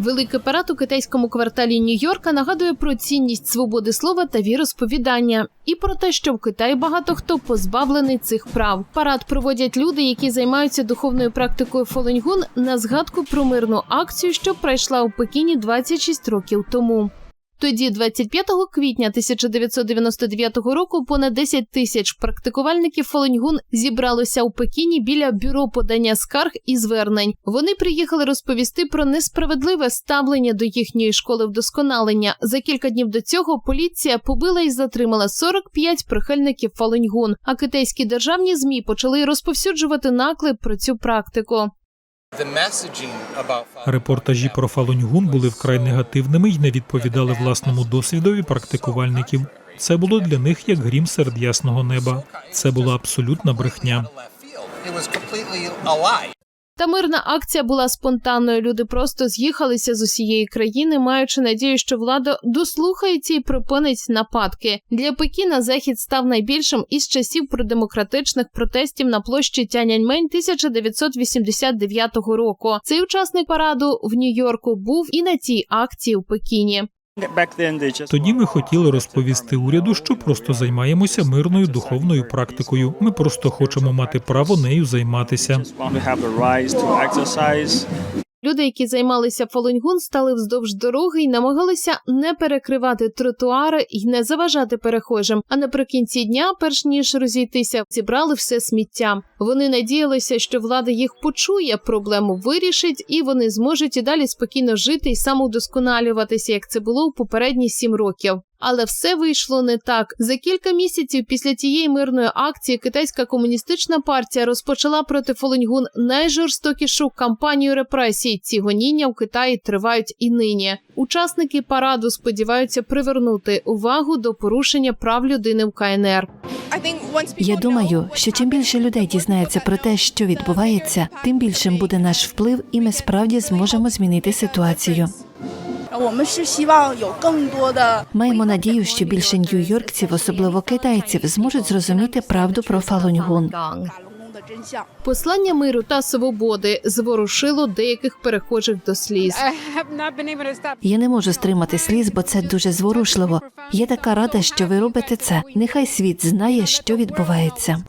Великий парад у китайському кварталі Нью-Йорка нагадує про цінність свободи слова та віросповідання і про те, що в Китаї багато хто позбавлений цих прав. Парад проводять люди, які займаються духовною практикою Фолоньгун на згадку про мирну акцію, що пройшла у Пекіні 26 років тому. Тоді, 25 квітня 1999 року, понад 10 тисяч практикувальників Фолиньгун зібралося у Пекіні біля бюро подання скарг і звернень. Вони приїхали розповісти про несправедливе ставлення до їхньої школи вдосконалення. За кілька днів до цього поліція побила і затримала 45 прихильників Фолиньгун. А китайські державні змі почали розповсюджувати наклеп про цю практику. Репортажі про Фалуньгун були вкрай негативними і не відповідали власному досвідові практикувальників. Це було для них як грім серед ясного неба. Це була абсолютна брехня. Та мирна акція була спонтанною. Люди просто з'їхалися з усієї країни, маючи надію, що влада дослухається і припинить нападки. Для Пекіна захід став найбільшим із часів продемократичних протестів на площі Тяньаньмень 1989 року. Цей учасник параду в Нью-Йорку був і на цій акції у Пекіні. Тоді ми хотіли розповісти уряду, що просто займаємося мирною духовною практикою. Ми просто хочемо мати право нею займатися. Люди, які займалися фалуньгун, стали вздовж дороги і намагалися не перекривати тротуари і не заважати перехожим. А наприкінці дня, перш ніж розійтися, зібрали все сміття. Вони надіялися, що влада їх почує, проблему вирішить, і вони зможуть і далі спокійно жити і самоудосконалюватися, як це було у попередні сім років. Але все вийшло не так. За кілька місяців після тієї мирної акції китайська комуністична партія розпочала проти Фолиньгун найжорстокішу кампанію репресій. Ці гоніння в Китаї тривають і нині. Учасники параду сподіваються привернути увагу до порушення прав людини в КНР. Я думаю, що чим більше людей дізнається про те, що відбувається, тим більшим буде наш вплив, і ми справді зможемо змінити ситуацію. Маємо надію, що більше нью-йоркців, особливо китайців, зможуть зрозуміти правду про Фалуньгун. Послання миру та свободи зворушило деяких перехожих до сліз. Я не можу стримати сліз, бо це дуже зворушливо. Я така рада, що ви робите це. Нехай світ знає, що відбувається.